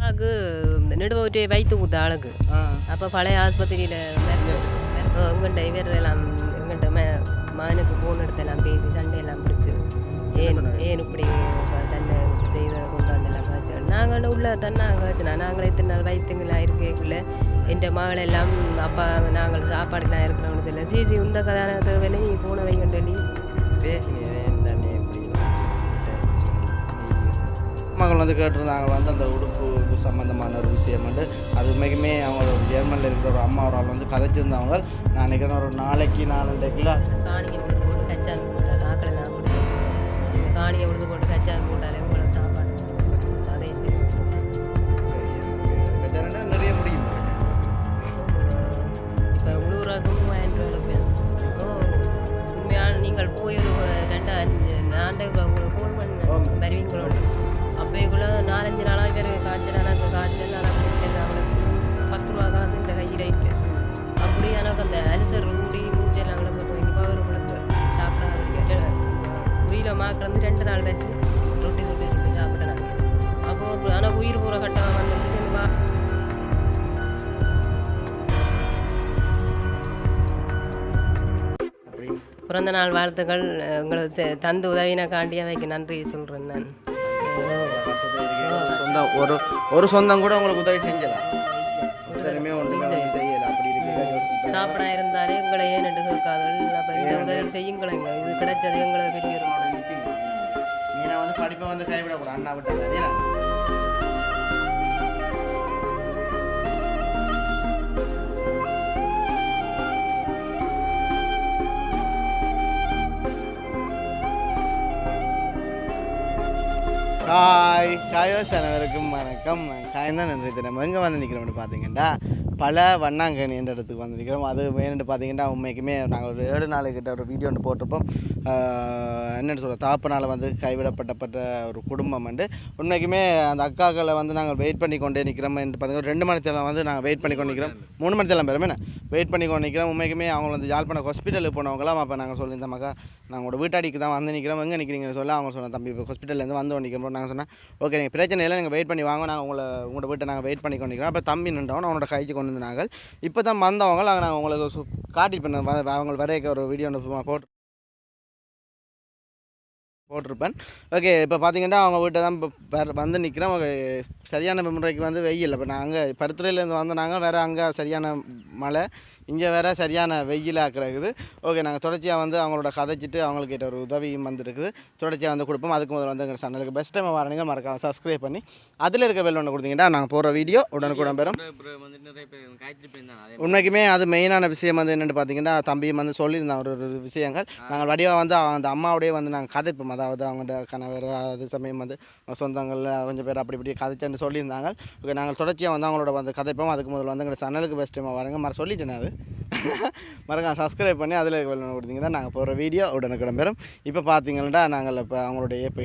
ஆளுக்கு நெடுவோட்டை வைத்து ஆளுக்கு ஆ அப்போ பழைய ஆஸ்பத்திரியில் எங்கள்கிட்ட இவர் எல்லாம் எங்கள்கிட்ட ம மகனுக்கு ஃபோன் எடுத்து எல்லாம் பேசி சண்டையெல்லாம் பிடிச்சி ஏன் ஏன் இப்படி தன்னை செய்த கொண்டாண்டெல்லாம் காய்ச்சி நாங்கள் உள்ள தன்னா காய்ச்சினா நாங்கள் இத்தனை நாள் வயிற்றுங்களா இருக்கேக்குள்ள என் மகள் எல்லாம் அப்பா நாங்கள் சாப்பாடுலாம் இருக்கிறோம்னு சொல்ல சிசி இந்த கதான தேவைன்னு போன வைக்கணும் சொல்லி பேசினேன் வந்து கேட்டிருந்தாங்க வந்து அந்த உடுப்பு சம்மந்தமான ஒரு விஷயம் வந்து அது உண்மைக்குமே அவங்க ஜெர்மனில் இருக்கிற ஒரு அம்மா ஒரு ஆள் வந்து கதைச்சிருந்தவங்க. நான் நினைக்கிறேன் ஒரு நாளைக்கு நாலண்டைக்குள்ள காணியை உழுது போட்டு கச்சான் போட்டால் ஆக்கள் எல்லாம் பிடிச்சி காணியை உழுது போட்டு கச்சான் போட்டாலே உங்களுக்கு சாப்பாடு அதே நிறைய முடியும் இப்போ உள்ளூராக்கும் மூவாயிரம் ரூபா எடுப்பேன் ஓ உண்மையான நீங்கள் போய் ஒரு ரெண்டு அஞ்சு எனக்கு அந்த அல்சர் ஊடி மூச்சல் அவங்களுக்கு போய் பவர்களுக்கு சாப்பிட உயிரை மாக்கிலேருந்து ரெண்டு நாள் வச்சு ரொட்டி சுட்டி சுட்டி சாப்பிட்டேன் அப்போது ஆனால் உயிர் போகிற கட்டம் வந்துட்டு பிறந்த நாள் வாழ்த்துக்கள் உங்களை செ- தந்து காண்டியாக வைக்க நன்றி சொல்கிறேன் நான் சொந்தம் ஒரு ஒரு சொந்தம் கூட உங்களுக்கு உதவி செஞ்சலாம் இந்த செய்யுங்களேங்க இது கிடைச்சது எங்களை பெரிய ஒரு வந்து படிப்பை வந்து கைவிடக்கூடாது அண்ணா விட்டாங்க ஹாய் காயோஸ் அனைவருக்கும் வணக்கம் காயந்தான் நன்றி தினம் எங்கே வந்து நிற்கிறோம்னு பார்த்தீங்கன்னா பல வண்ணாங்கனி என்ற இடத்துக்கு வந்திருக்கிறோம். அது மெயின்னு பார்த்தீங்கன்னா உண்மைக்குமே நாங்கள் ஒரு ஏழு நாளைக்கிட்ட ஒரு வீடியோ ஒன்று போட்டிருப்போம். என்னென்னு சொல்கிற தாப்புனால் வந்து கைவிடப்பட்டப்பட்ட ஒரு குடும்பம் வந்து உண்மைக்குமே அந்த அக்காக்களை வந்து நாங்கள் வெயிட் பண்ணி கொண்டே நிற்கிறோம் என்று பார்த்தீங்கன்னா ரெண்டு மணி தேலம் வந்து நாங்கள் வெயிட் பண்ணி கொண்டு நிற்கிறோம். மூணு மணி தேலம் பேருமே வெயிட் பண்ணி கொண்டு நிற்கிறோம். உண்மைக்குமே அவங்க வந்து யாழ்ப்பாணம் ஹாஸ்பிட்டலுக்கு போனவங்களாம் அப்போ நாங்கள் சொல்லியிருந்தோம்க்கா நாங்கள் உங்களோட வீட்டாடிக்கு தான் வந்து நிற்கிறோம். எங்கே நிற்கிறீங்கன்னு சொல்ல அவங்க சொன்னோம் தம்பி இப்போ ஹாஸ்பிட்டல்லேருந்து வந்து நிற்கிறோம் நாங்கள் சொன்னேன். ஓகே நீங்கள் பிரச்சனை இல்லை நீங்கள் வெயிட் பண்ணி வாங்க. நாங்கள் உங்களை உங்களோட வீட்டை நாங்கள் வெயிட் பண்ணி கொண்டு நிற்கிறோம். அப்போ தம்பி நின்றவன் அவனோட கைக்கு கொண்டு வந்து நாங்கள் இப்போ தான் வந்தவங்க நாங்கள் உங்களுக்கு சு- பண்ண அவங்க வரைய ஒரு வீடியோ ஒன்று போட்டு போட்டிருப்பேன். ஓகே இப்போ பார்த்தீங்கன்னா அவங்க வீட்டை தான் இப்போ வந்து நிற்கிறேன் அவங்க சரியான முறைக்கு வந்து வெயில். இப்போ நாங்கள் பருத்துறையிலேருந்து வந்து நாங்கள் வேறு அங்கே சரியான மழை. இங்கே வேறு சரியான வெயிலாக கிடக்குது. ஓகே நாங்கள் தொடர்ச்சியாக வந்து அவங்களோட கதைச்சிட்டு அவங்களுக்கு கிட்ட ஒரு உதவியும் வந்துருக்குது. தொடர்ச்சியாக வந்து கொடுப்போம். அதுக்கு முதல்ல வந்து எங்கள் சேனலுக்கு பெஸ்ட் டைம் வரணுங்க மறக்காம சப்ஸ்கிரைப் பண்ணி அதில் இருக்க பெல் ஒன்று கொடுத்தீங்கன்னா நாங்கள் போகிற வீடியோ உடனுக்குடன் பெறும். உண்மைக்குமே அது மெயினான விஷயம் வந்து என்னென்னு பார்த்தீங்கன்னா தம்பியும் வந்து சொல்லியிருந்தாங்க ஒரு ஒரு விஷயங்கள். நாங்கள் வடிவாக வந்து அந்த அம்மாவோடய வந்து நாங்கள் கதைப்போம். அதாவது அவங்களோட கணவர் அது சமயம் வந்து சொந்தங்கள் கொஞ்சம் பேர் அப்படி இப்படி கதைச்சேன்னு சொல்லியிருந்தாங்க. ஓகே நாங்கள் தொடர்ச்சியாக வந்து அவங்களோட வந்து கதைப்போம். அதுக்கு முதல்ல வந்து எங்கள் சேனலுக்கு பெஸ்ட் டைமாக வரங்க மற சொல்லிட்டேன் அது. மறக்காம சப்ஸ்கிரைப் பண்ணி அதில் கொடுத்தீங்கன்னா நாங்கள் போகிற வீடியோ உடனுக்குடன் பெறும். இப்போ பார்த்தீங்கன்னா நாங்கள் இப்போ அவங்களுடைய இப்போ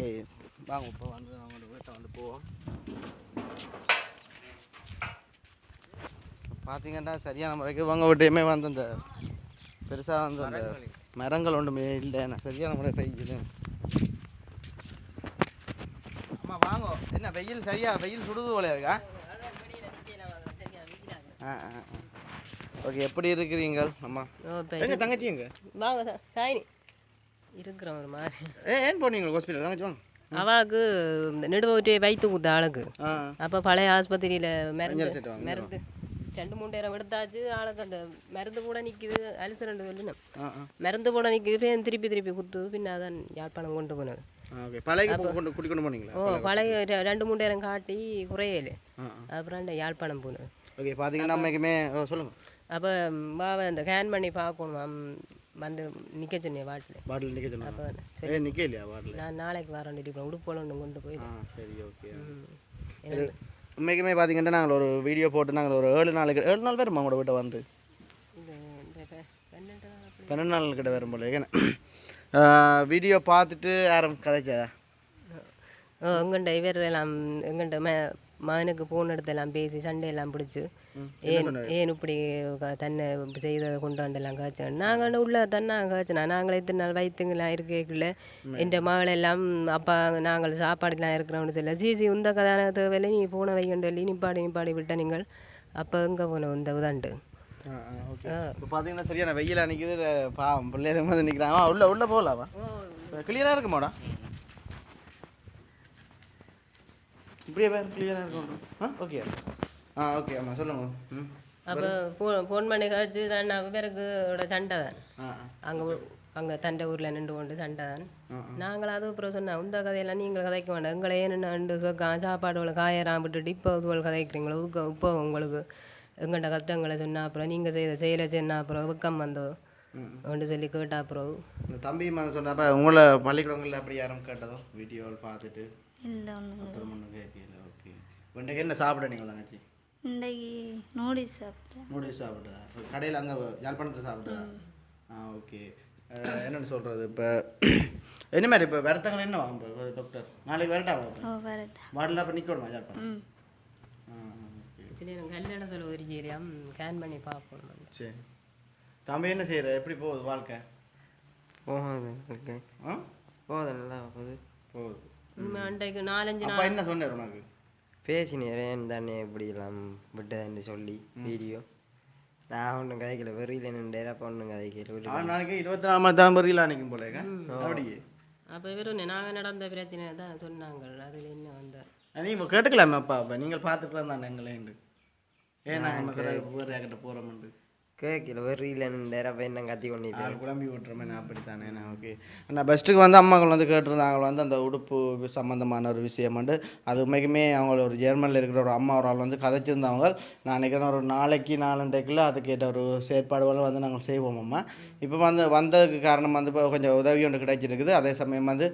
வாங்க இப்போ வந்து அவங்களோட வீட்டை வந்து போவோம். பார்த்தீங்கன்னா சரியான முறைக்கு உங்கள் வீட்டையுமே வந்து அந்த பெருசாக வந்து அந்த மரங்கள் ஒன்றுமே இல்லை நான் சரியான முறை பெய்யுது அம்மா வாங்க. என்ன வெயில் சரியா வெயில் சுடுது போல இருக்கா? ஆ ஆ. ஓகே எப்படி இருக்கிறீங்க அம்மா? எங்க தங்கச்சி எங்க? வாங்க சா- சாயினி. இருக்கிறோம் ஒரு மாதிரி. ஏன் போனீங்க ஹாஸ்பிட்டல் தங்கச்சி வாங்க. அவாவுக்கு நெடுவோட்டை வைத்து கொடுத்த ஆளுக்கு. அப்போ பழைய ஆஸ்பத்திரியில் மருந்து மருந்து. ரெண்டு மூணு நேரம் எடுத்தாச்சு ஆளுக்கு அந்த மருந்து கூட நிற்கிது அலிசர் ரெண்டு ஆ மருந்து கூட நிற்கிது திருப்பி திருப்பி குத்து பின்ன அதான் யாழ்ப்பாணம் கொண்டு போனது. பழைய ரெண்டு மூணு நேரம் காட்டி குறையல. அப்புறம் யாழ்ப்பாணம் போனது. ஓகே பார்த்தீங்கன்னா அம்மைக்குமே ஓ சொல்லுங்கள் அப்போ பாவை இந்த ஸ்கேன் பண்ணி பார்க்கணும் வந்து நிற்க சொன்னேன் வாட்டில். பாட்டில் நிற்க சொன்னாங்க. அப்போ ஏ நிற்க இல்லையா பாட்டில் நான் நாளைக்கு வரேன் இப்போ உடுப்போல ஒன்று கொண்டு போய். சரி ஓகே. உண்மைக்குமே பார்த்தீங்கன்னா நாங்கள் ஒரு வீடியோ போட்டு நாங்கள் ஒரு ஏழு நாளுக்கு ஏழு நாள் பேர் உங்களோட வீட்டை வந்து? பன்னெண்டு நாள் கிட்ட வரும் போல ஏன்னா வீடியோ பார்த்துட்டு யாரும் கதைச்சா ஓ எங்கள்கிட்ட இவர் எல்லாம் எங்கள்கிட்ட ம மகனுக்கு ஃபோன் எடுத்தெல்லாம் பேசி சண்டையெல்லாம் பிடிச்சி. ஏன் ஏன் இப்படி தன்னை செய்த கொண்டாண்டெல்லாம் காய்ச்சோம் நாங்கள் உள்ள தன்னா காய்ச்சினா நாங்கள் இத்தனை நாள் வயிற்றுங்கெல்லாம் இருக்கேக்குள்ள என் மகளெல்லாம் அப்பா நாங்கள் சாப்பாடுலாம் இருக்கிறோம்னு சொல்ல சிசி உந்த கதான தேவையில்லை நீ போன வைக்கண்டு சொல்லி நிப்பாடி நிப்பாடி விட்ட நீங்கள். அப்போ எங்கே போனோம் இந்த உதாண்டு இப்போ பார்த்தீங்கன்னா சரியான வெயில் அன்னைக்குது பாவம் பிள்ளைகள் வந்து நிற்கிறான் உள்ள உள்ள போகலாவா கிளியராக இருக்குமாடா? இப்படியே வேறு கிளியராக இருக்கும். ஆ ஓகே ஆ ஓகே ஆமாம் சொல்லுங்க. ம். அப்போ ஃபோன் ஃபோன் பண்ணி காய்ச்சி தான் பேருக்கு சண்டை தான். அங்கே அங்கே தண்டை ஊரில் நின்று கொண்டு சண்டை தான். அது அப்புறம் சொன்னோம் இந்த கதையெல்லாம் நீங்கள் கதைக்க வேண்டாம். எங்களை கேட்கா சாப்பாடுகளை காயறான் விட்டுட்டு இப்போ இதுகள் கதைக்கிறீங்களோ? இப்போ உங்களுக்கு எங்கள்கிட்ட கஷ்டங்களை சொன்னா அப்புறம் நீங்கள் செய்த செயலை சொன்னா அப்புறம் வெக்கம் வந்தோ? அப்படின்னு சொல்லி கேட்டா அப்புறம். தம்பி சொன்னப்ப உங்களை பள்ளிக்கூடங்களில் அப்படி யாரும் கேட்டதோ? வீடியோவில் பார்த்துட்டு. இல்லை ஒன்றும் கேட்கல ஓகே இன்றைக்கு என்ன சாப்பிட நீங்கள் தங்கச்சி? இன்றைக்கு நூடுல்ஸ் சாப்பிட்டேன். நூடுல்ஸ் சாப்பிட்டதா கடையில் அங்கே யாழ்ப்பாணத்தில் சாப்பிட்டதா ஆ ஓகே என்னென்னு சொல்கிறது இப்போ என்ன மாதிரி இப்போ விரத்தங்கள் என்ன வாங்க டாக்டர் நாளைக்கு வரட்டா வரட்டா. வார்டில் அப்போ நிற்கணுமா யாழ்ப்பாணம் கல்யாணம் சொல்ல ஒரு ஏரியாம் கேன் பண்ணி பார்ப்போம் சரி. தம்பி என்ன செய்கிற எப்படி போகுது வாழ்க்கை? போகுது ஓகே ஆ? போகுது நல்லா போகுது. போகுது. அன்றைக்கு நாலஞ்சு அப்பா என்ன சொன்னார் உனக்கு? பேசினேன் தானே இப்படிலாம் விட்டதுன்னு சொல்லி வீடியோ. நான் ஒன்றும் கதைக்கல வெறியில் நின்று அப்போ ஒன்றும் கதைக்கல நாளைக்கு இருபத்தி நாலு மணி நேரம் வரையில் அன்றைக்கும் போலேங்க அப்படியே. அப்போ வெறும் நாங்கள் நடந்த பிரச்சனை தான் சொன்னாங்க அதில் என்ன வந்தார்? நீ இப்போ கேட்டுக்கலாமே அப்பா அப்போ. நீங்கள் பார்த்துக்கலாம் தானே எங்களேண்டு ஏன் நாங்கள் போகிறோம்ண்டு கேட்கல வெறியில் நின்று அப்போ கத்தி கொண்டு குழம்பி விட்டுறமே நான் அப்படித்தானே நான் ஓகே நான் பெஸ்ட்டுக்கு வந்து அம்மாக்கள் வந்து கேட்டிருந்தாங்க வந்து அந்த உடுப்பு சம்மந்தமான ஒரு விஷயம் வந்து அது உண்மைக்குமே அவங்க ஒரு ஜெர்மனியில் இருக்கிற ஒரு அம்மா ஒரு ஆள் வந்து கதைச்சிருந்தவங்க நான் நினைக்கிறேன் ஒரு நாளைக்கு நாலண்டைக்குள்ள அதுக்கேற்ற ஒரு செயற்பாடுகளை வந்து நாங்கள் செய்வோம் அம்மா இப்போ வந்து வந்ததுக்கு காரணம் வந்து இப்போ கொஞ்சம் உதவி ஒன்று கிடைச்சிருக்குது அதே சமயம் வந்து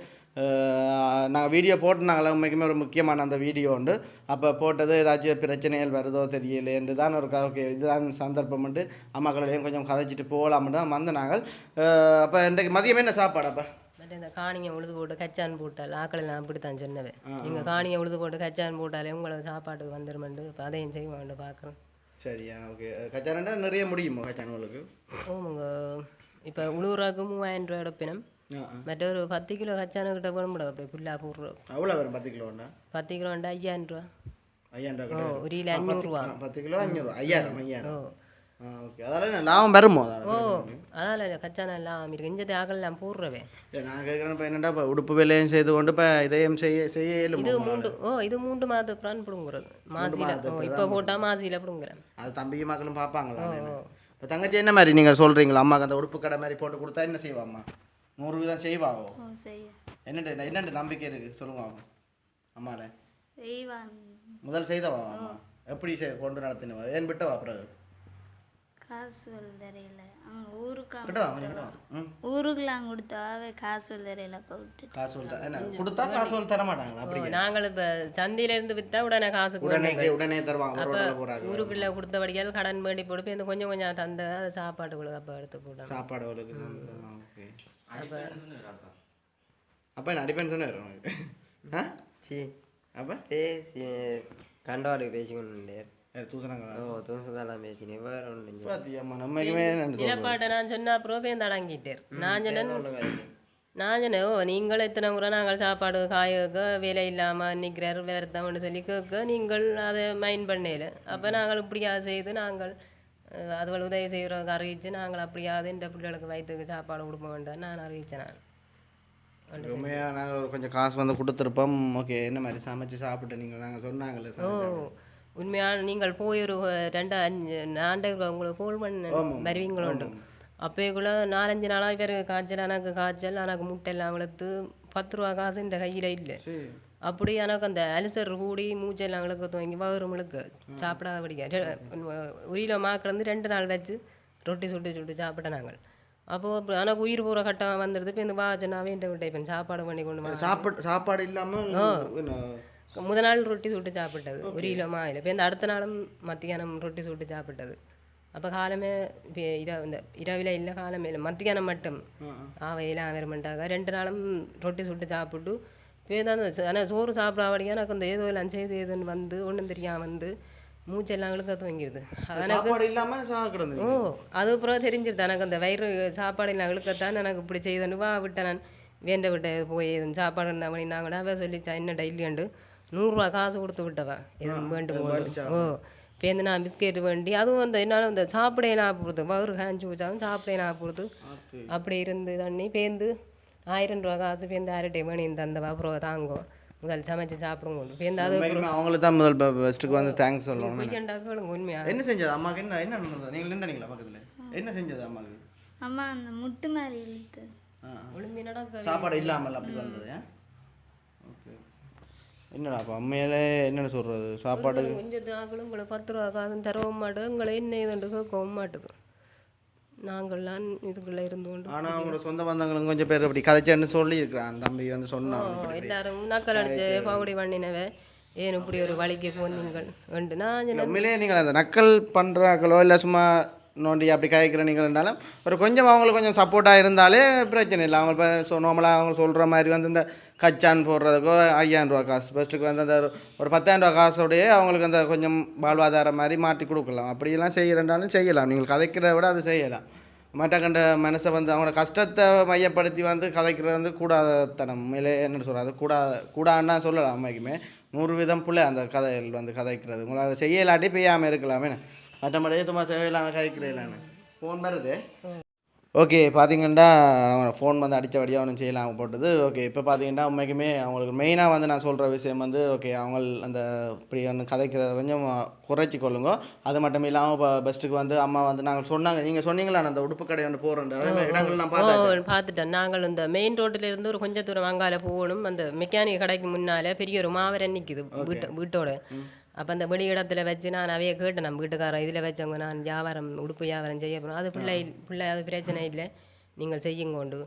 நாங்கள் வீடியோ போட்டுனாங்களே உண்மைக்குமே ஒரு முக்கியமான அந்த வீடியோ உண்டு. அப்போ போட்டது ஏதாச்சும் பிரச்சனைகள் வருதோ தெரியலேன்று தான் ஒரு ஓகே இதுதான் சந்தர்ப்பம் வந்து அம்மாக்களையும் கொஞ்சம் கதைச்சிட்டு போகலாம்னு தான் வந்து நாங்கள் அப்போ இன்றைக்கு மதியம் என்ன சாப்பாடு அப்போ? இந்த காணியை உழுது போட்டு கச்சான் போட்டால் ஆக்களை நான் அப்படித்தான் சொன்னவேன். நீங்கள் காணியை உழுது போட்டு கச்சான் போட்டாலே உங்களுக்கு சாப்பாட்டுக்கு வந்துருமெண்டு இப்போ அதையும் செய்வோம் பார்க்குறோம். சரியா ஓகே. கச்சானண்டா நிறைய முடியுமா கச்சான்களுக்கு ஓமுங்க இப்போ உழுவுறாக்கு மூவாயிரம் ரூபா எடுப்பினம். ஆ மற்ற ஒரு பத்து கிலோ கச்சான கிட்ட போட அப்படியே புல்லா போடுறோம் அவ்வளோ வரும் பத்து கிலோண்டா பத்து கிலோ வேண்டா ஐயாயிரம் ரூபா. ஐயாயிரம் ஓ ரூபா ஒரு கிலோ அஞ்சூறுரூவா பத்து கிலோ அஞ்சூறு ஐயாயிரம் ஓ. ஐயாயிரம். ஆ ஓகே. அதெல்லாம் லாபம் வருமோ ஓ அதால கச்சான எல்லாம் இருக்கு. போடுறவே. இல்லை நான் கேட்குறேன் இப்போ என்னடா இப்போ உடுப்பு வேலையும் செய்து கொண்டு இப்போ இதையும் செய்ய செய்ய இது? மூன்று ஓ இது மூன்று மாதத்து பிரான் பிடுங்குறது மாசியில். ஓ இப்போ போட்டால் மாசியில் பிடுங்குறேன். அது தம்பி மக்களும் பார்ப்பாங்களா இப்போ தங்கச்சி என்ன மாதிரி நீங்கள் சொல்கிறீங்களா அம்மாக்கு அந்த உடுப்பு கடை மாதிரி போட்டு கொடுத்தா என்ன செய்வா அம்மா நூறு வீதம் செய்வாவோ? என்னட்டு என்னட்டு நம்பிக்கை இருக்குது சொல்லுங்க அவங்க அம்மால. முதல் செய்தவா அம்மா? எப்படி கொண்டு நடத்தினவா? ஏன் விட்டவா பிறகு? காசு தெரியல. ம். ஊருக்குலாம் கொடுத்தாவே காசு தெரியல விட்டுட்டு காசு சொல்லிட்டா என்ன கொடுத்தா காசு சொல்லி தர மாட்டாங்களா? அப்படி நாங்கள் இப்போ சந்தையிலேருந்து விற்றா உடனே காசு உடனே உடனே தருவாங்க ஊருக்குள்ளே கொடுத்தபடியால் கடன் வேண்டி போட்டு கொஞ்சம் கொஞ்சம் தந்த அது சாப்பாட்டுக்குள்ள அப்போ எடுத்து போட்டோம் சாப்பாடு அப்போ என்ன அடிப்பேன்னு சொன்னார் உனக்கு ஆ சி அப்போ பேசி கண்டவாளுக்கு பேசி கொண்டு தூசணங்களா ஓ தூசதெல்லாம் பேசினேன் வேறு ஒன்றும் பாத்தியம்மா நம்மக்குமே என்ன இலப்பாட்டை நான் சொன்ன அப்புறம் பேருந்து அடங்கிட்டார் நான் சொன்னேன் ஒன்றும் கதைக்கல நான் சொன்னேன் ஓ நீங்கள் எத்தனை முறை நாங்கள் சாப்பாடு காய வைக்க வேலை இல்லாமல் நிற்கிறார் வேறுத்தம்னு சொல்லி கேட்க நீங்கள் அதை மைண்ட் பண்ணல அப்போ நாங்கள் இப்படியாவது செய்து நாங்கள் அஹ், அதுகள் உதவி செய்கிறவங்க அறிவிச்சு நாங்கள் அப்படியாவது இந்த பிள்ளைகளுக்கு வயிற்றுக்கு சாப்பாடு கொடுக்க வேண்டாம் நான் அறிவிச்சேன் நான் உண்மையாக நாங்கள் கொஞ்சம் காசு வந்து கொடுத்துருப்போம் ஓகே என்ன மாதிரி சமைச்சு சாப்பிட்டு நீங்கள் நாங்கள் சொன்னாங்கல்ல ஓ உண்மையான நீங்கள் போய் ஒரு ரெண்டு அஞ்சு நாண்டுக்கு உங்களுக்கு ஃபோன் பண்ண வருவீங்களோண்டு அப்போக்குள்ள நாலஞ்சு நாளாக பேர் காய்ச்சல் எனக்கு காய்ச்சல் எனக்கு முட்டை எல்லாம் வளர்த்து பத்து ரூபா காசு இந்த கையில் இல்லை சரி அப்படி எனக்கு அந்த அல்சர் கூடி மூச்செல்லாம் இழுக்க துவங்கி இழுக்க சாப்பிடாத படிக்க. ஒரு கிலோ மாக்கிலேருந்து ரெண்டு நாள் வச்சு ரொட்டி சுட்டு சுட்டு சாப்பிட்டேன் நாங்கள். அப்போது எனக்கு உயிர் பூரா கட்டம் வந்துடுது. இப்போ இந்த வாச்சனாவே இந்த விட்டேன் இப்போ சாப்பாடு பண்ணி கொண்டு வா. சாப்பாடு சாப்பாடு இல்லாமல் முத நாள் ரொட்டி சுட்டு சாப்பிட்டது. ஒரு கிலோ மாயில் இப்போ இந்த அடுத்த நாளும் மத்தியானம் ரொட்டி சுட்டு சாப்பிட்டது. அப்போ காலமே இப்ப இரவு இந்த இரவில் இல்லை காலமே இல்லை. மத்தியானம் மட்டும் ஆவையில் ஆவேரமெண்டாக. ரெண்டு நாளும் ரொட்டி சுட்டு சாப்பிட்டு தான் ஆனால் சோறு சாப்பிடாமடியா எனக்கு அந்த ஏதோ எல்லாம் செய்து ஏதுன்னு வந்து ஒன்றும் தெரியாம வந்து மூச்செல்லாம் இழுக்க துவங்கிடுது எனக்கு சாக்கிடுது ஓ அது அப்புறம் தெரிஞ்சிருது. எனக்கு அந்த வயிறு சாப்பாடு எல்லாம் இழுக்கத்தான் எனக்கு இப்படி செய்தேன்னு வா விட்டேன் நான். வேண்ட விட்ட போய் சாப்பாடு இருந்தால் பண்ணி நாங்கள் அவ சொல்லிச்சா என்ன டெய்லியாண்டு நூறுரூவா காசு கொடுத்து விட்டவா. எதுவும் வேண்டும் ஓ பேருந்து நான் பிஸ்கெட் வேண்டி அதுவும் அந்த என்னால் அந்த சாப்பிடே நான் போடுது வயிறு காஞ்சி வச்சாலும் சாப்பிடே நான் போடுது அப்படி இருந்து தண்ணி பேருந்து ஆயிரம் ரூபா காசு பேருந்து அரட்டை மணி தந்தவா அப்புறம் தாங்கோ முதல் சமைச்சு சாப்பிடுங்க பேருந்து அது உண்மைக்குமே அவங்களுக்கு தான் முதல் பெஸ்ட்டுக்கு வந்து தேங்க்ஸ் சொல்லணும் கேளுங்க உண்மையா என்ன செஞ்சது அம்மாக்கு என்ன என்ன நடந்தது நீங்கள் நின்றீங்களா பக்கத்தில் என்ன செஞ்சது அம்மாக்கு அம்மா அந்த முட்டு மாதிரி இழுத்து சாப்பாடு இல்லாமல் அப்படி வந்தது ஓகே என்னடா அப்போ அம்மையிலே என்னென்னு சொல்கிறது சாப்பாடு கொஞ்சம் தாங்களும் உங்களை பத்து ரூபா காசும் தரவும் மாட்டேது உங்களை என்ன இதுண்டு கேட்கவும் மாட்டுது நாங்கள்லாம் இதுக்குள்ளே இருந்து கொண்டு ஆனால் அவங்களோட சொந்த பந்தங்களும் கொஞ்சம் பேர் அப்படி கதைச்சேன்னு சொல்லி இருக்கிறான் தம்பி வந்து சொன்னான் எல்லாரும் நக்கல் அடிச்சு பவுடி பண்ணினவ ஏன் இப்படி ஒரு வழிக்கு போனீங்கள்? சொன்னேன், உண்மையிலே நீங்கள் அந்த நக்கல் பண்ணுறாங்களோ இல்லை சும்மா நோண்டி அப்படி கதைக்கிற நீங்கள் இருந்தாலும் ஒரு கொஞ்சம் அவங்களுக்கு கொஞ்சம் சப்போர்ட்டாக இருந்தாலே பிரச்சனை இல்லை. அவங்க இப்போ ஸோ நார்மலாக அவங்க சொல்கிற மாதிரி வந்து இந்த கச்சான் போடுறதுக்கோ ஐயாயிரம் ரூபா காசு ஃபஸ்ட்டுக்கு வந்து அந்த ஒரு- ஒரு பத்தாயிரம் காசோடையே அவங்களுக்கு அந்த கொஞ்சம் வாழ்வாதாரம் மாதிரி மாற்றி கொடுக்கலாம். அப்படியெல்லாம் செய்கிறனாலும் செய்யலாம். நீங்கள் கதைக்கிறத விட அது செய்யலாம். மட்டக்கண்ட மனசை வந்து அவங்களோட கஷ்டத்தை மையப்படுத்தி வந்து கதைக்கிறது வந்து கூடாதத்தனம். மேலே என்ன சொல்கிறது கூடா கூடான்னா சொல்லலாம். அம்மைக்குமே நூறு விதம் புள்ள அந்த கதைகள் வந்து கதைக்கிறது. உங்களால் செய்யலாட்டி பெய்யாமல் இருக்கலாமே மற்றபடியே சும்மா செய்யலாமல் கதைக்கிறேன் ஃபோன் வருது. ஓகே பார்த்தீங்கன்னா அவனை ஃபோன் வந்து அடித்தபடியாக அவனும் செய்யலாம் போட்டது. ஓகே இப்போ பார்த்தீங்கன்னா உண்மைக்குமே அவங்களுக்கு மெயினாக வந்து நான் சொல்கிற விஷயம் வந்து ஓகே அவங்க அந்த இப்படி ஒன்று கதைக்கிறத கொஞ்சம் குறைச்சி கொள்ளுங்க. அது மட்டும் இல்லாமல் இப்போ பெஸ்ட்டுக்கு வந்து அம்மா வந்து நாங்கள் சொன்னாங்க. நீங்கள் சொன்னீங்களா அந்த உடுப்பு கடை ஒன்று போகிறோம் இடங்கள் நான் பார்த்தேன் பார்த்துட்டேன். நாங்கள் இந்த மெயின் ரோட்டில் இருந்து ஒரு கொஞ்சம் தூரம் அங்கால போகணும். அந்த மெக்கானிக் கடைக்கு முன்னால பெரிய ஒரு மாவரம் நிற்கிது வீட்டு வீட்டோட. அப்போ அந்த வெளி இடத்துல வச்சு நான் அவைய கேட்டேன் நம்ம வீட்டுக்காரன் இதில் வச்சவங்க நான் வியாபாரம் உடுப்பு வியாபாரம் செய்ய போகிறோம் அது பிள்ளை பிள்ளை அது பிரச்சனை இல்லை. நீங்கள் செய்யுங்கோண்டு.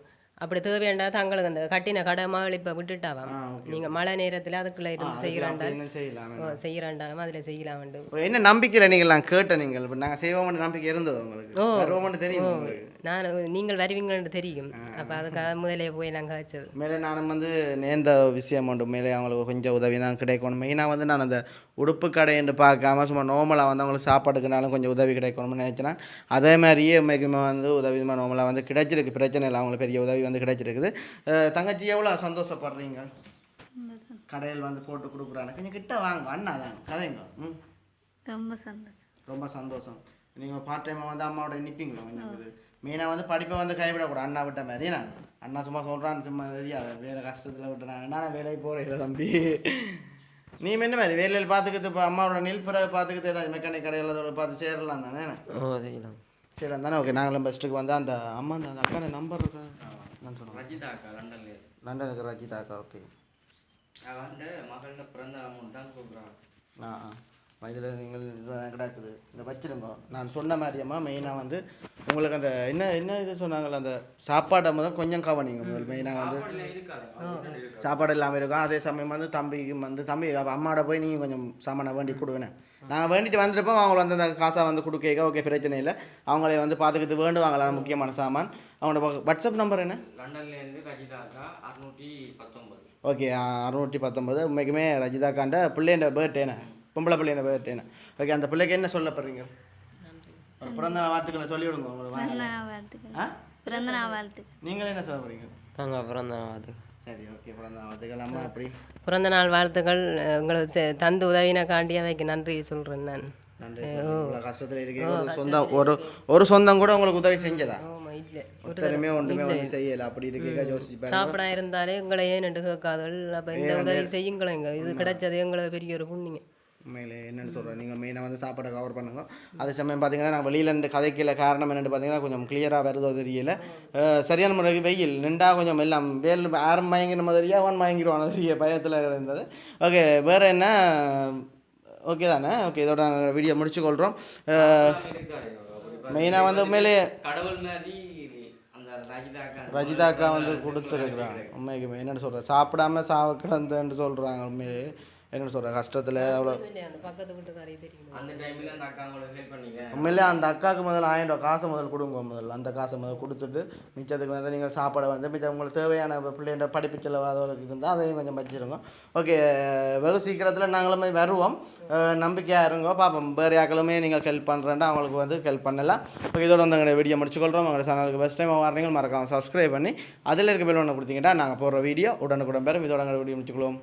அப்படி தேவையாண்டா தங்களுக்கு அந்த கட்டின கடை மகள் இப்போ விட்டுட்டாவாம். நீங்கள் மழை நேரத்தில் அதுக்குள்ளே இருந்து செய்கிறாண்டா செய்யலாம் செய்கிறாண்டாலும் அதில் செய்யலாம்ண்டு என்ன நம்பிக்கையில் நீங்கள் கேட்டேன் நீங்கள். இப்போ நாங்கள் செய்வோம்னு நம்பிக்கை இருந்தது உங்களுக்கு. தெரியும் நான் நீங்கள் வருவீங்கன்னு தெரியும். அப்போ அதுக்காக முதலே போய் நாங்கள் வச்சது மேலே நான் வந்து நேர்ந்த விஷயம் உண்டு. மேலே அவங்களுக்கு கொஞ்சம் உதவி நான் கிடைக்கணும். மெயினாக வந்து நான் அந்த உடுப்பு கடை என்று பார்க்காம சும்மா நார்மலாக வந்து அவங்களுக்கு சாப்பாட்டுக்குனாலும் கொஞ்சம் உதவி கிடைக்கணும்னு நினச்சேன். அதே மாதிரியே வந்து உதவி நார்மலாக வந்து கிடைச்சிருக்கு. பிரச்சனை இல்லை. அவங்களுக்கு பெரிய உதவி வந்து கிடைச்சிருக்குது. தங்கச்சி எவ்வளோ சந்தோஷப்படுறீங்க? கடையில் வந்து போட்டு கொடுக்குறாங்க. கொஞ்சம் கிட்ட வாங்க அண்ணா தான். கதைங்க. ம். ரொம்ப சந்தோஷம். ரொம்ப சந்தோஷம். நீங்கள் பார்ட் டைமாக வந்து அம்மாவோட நிற்பீங்களா கொஞ்சம் மெயினாக வந்து படிப்பை வந்து கைவிடக்கூடாது. அண்ணா விட்ட மாதிரி நான் அண்ணா சும்மா சொல்கிறான்னு சும்மா தெரியாது. வேறு கஷ்டத்தில் விட்டுறேன் நான் வேலைக்கு போகிறேன் இல்லை தம்பி. நீ என்ன மாதிரி வேலையில் பார்த்துக்கிட்டு இப்போ அம்மாவோட நில்புற பார்த்துக்கிட்டு ஏதாச்சும் மெக்கானிக் கடையில் பார்த்து சேரலாம் தானே ஓ செய்யலாம் சரி தானே ஓகே நாங்களும் பெஸ்ட்டுக்கு வந்து அந்த அம்மா அந்த அக்கா நம்பர் இருக்கா? நான் சொல்லுவேன் ரஜிதா அக்கா லண்டன்ல. இருக்கு. லண்டனுக்கு ரஜிதா அக்கா ஓகே அவ வந்து மகளோட பிறந்த அமௌண்ட் தான் கொடுக்குறாங்க ஆ ஆ. இதில் நீங்கள் கிடக்குது. இந்த வச்சிருங்க. நான் சொன்ன மாதிரியம்மா மெயினாக வந்து உங்களுக்கு அந்த என்ன என்ன இது சொன்னாங்கல்ல அந்த சாப்பாடை முதல் கொஞ்சம் கவனிங்க முதல் மெயினாக வந்து. சாப்பாடு இல்லாமல் இருக்கும். அதே சமயம் வந்து தம்பிக்கும் வந்து தம்பி அம்மாவோட போய் நீங்கள் கொஞ்சம் சாமானை வேண்டி கொடுவேனே. நாங்கள் வேண்டிட்டு வந்துருப்போம் அவங்க வந்து அந்த காசை வந்து கொடுக்க ஓகே பிரச்சனை இல்லை. அவங்களே வந்து பார்த்துக்கிட்டு வேண்டுவாங்களா முக்கியமான சாமான். அவங்களோட வாட்ஸ்அப் நம்பர் என்ன? லண்டன்ல இருந்து ரஜிதா அக்கா அறுநூற்றி பத்தொன்பது ஓகே அறுநூற்றி பத்தொம்பது. உண்மைக்குமே ரஜிதாக்காண்ட பிள்ளைண்ட பர்த்டேண்ணே பொம்பளை பிள்ளைண்ட பர்த்டேண்ணே ஓகே அந்த பிள்ளைக்கு என்ன சொல்லப்படுறீங்க? ஒரு பிறந்த நாள் வாழ்த்துக்களை சொல்லி விடுங்க உங்களுக்கு பிறந்த. நாள் பிறந்த நாள் வாழ்த்துக்கள். நீங்களே என்ன சொல்ல போறீங்க? தாங்க அப்புறம் தான் அது சரி ஓகே பிறந்த நாள் வாழ்த்துக்கள். அம்மா அப்படி பிறந்த நாள் வாழ்த்துக்கள் அஹ், உங்களுக்கு செ- தந்து உதவினக்காண்டி அவைக்கு நன்றி சொல்கிறேன் நான். கஷ்டத்தில் இருக்கீங்க. ஒரு ஒரு ஒரு சொந்தம் கூட உங்களுக்கு உதவி செஞ்சதா? ஆமாம் இல்லை. ஒரு ஒருத்தருமே ஒன்றுமே வந்து செய்யலை. அப்படி இருக்கீங்க யோசிச்சு பாருங்க. சாப்பிடா இருந்தாலே எங்களை ஏன் கேட்காதல் அப்போ இந்த உதவி செய்யுங்களேங்க. இது கிடைச்சது எங்களுக்கு பெரிய ஒரு புண்ணியம். உண்மையிலே என்னென்னு சொல்கிறேன் நீங்கள் மெயினாக வந்து சாப்பாடை கவர் பண்ணுங்க. அதே சமயம் பார்த்தீங்கன்னா நான் வெளியில் இருந்து கதைக்கல காரணம் என்னென்னு பார்த்தீங்கன்னா கொஞ்சம் கிளியராக வருதோ தெரியல. சரியான முறைக்கு வெயில் நின்றா கொஞ்சம் எல்லாம் வேல் ஆரம் மயங்கின மாதிரியா அவன் மயங்கிடுவான் தெரிய பயத்தில் இருந்தது. ஓகே வேறு என்ன? ஓகே தானே? ஓகே இதோட நாங்கள் வீடியோ முடிச்சுக்கொள்கிறோம் கொள்கிறோம் மெயினாக வந்து உண்மையிலே கடவுள் மாதிரி ரஜிதா அக்கா வந்து கொடுத்துருக்குறாங்க உண்மைக்கு என்னென்னு சொல்கிறேன் சாப்பிடாம சாவ கிடந்தேன்னு சொல்கிறாங்க உண்மையிலே. என்ன சொல்கிற கஷ்டத்தில் அவ்வளோ. உண்மையிலே அந்த அக்காவுக்கு முதல்ல ஆயிரம் ரூபா காசை முதல் கொடுங்க முதல்ல. அந்த காசை முதல் கொடுத்துட்டு மிச்சத்துக்கு வந்து நீங்கள் சாப்பாடை வந்து மிச்சம் உங்களுக்கு தேவையான பிள்ளைன்ற படிப்பு செலவு அதோட இருந்தால் அதையும் கொஞ்சம் வச்சிருங்க. ஓகே வெகு சீக்கிரத்தில் நாங்களும் வருவோம். நம்பிக்கையாக இருங்க பார்ப்போம் வேறு யாக்களுமே நீங்கள் ஹெல்ப் பண்ணுறேன்டா அவங்களுக்கு வந்து ஹெல்ப் பண்ணலாம். ஓகே இதோட வந்து எங்களுடைய வீடியோ முடிச்சுக்கொள்கிறோம் உங்களோட சேனலுக்கு ஃபஸ்ட் டைம் வரீங்க மறக்காம சப்ஸ்கிரைப் பண்ணி அதில் இருக்க பெல் ஒன்று கொடுத்தீங்கன்னா நாங்கள் போடுற வீடியோ உடனுக்குடன் பெறும். இதோட எங்களுடைய வீடியோ முடிச்சுக்கொள்வோம்.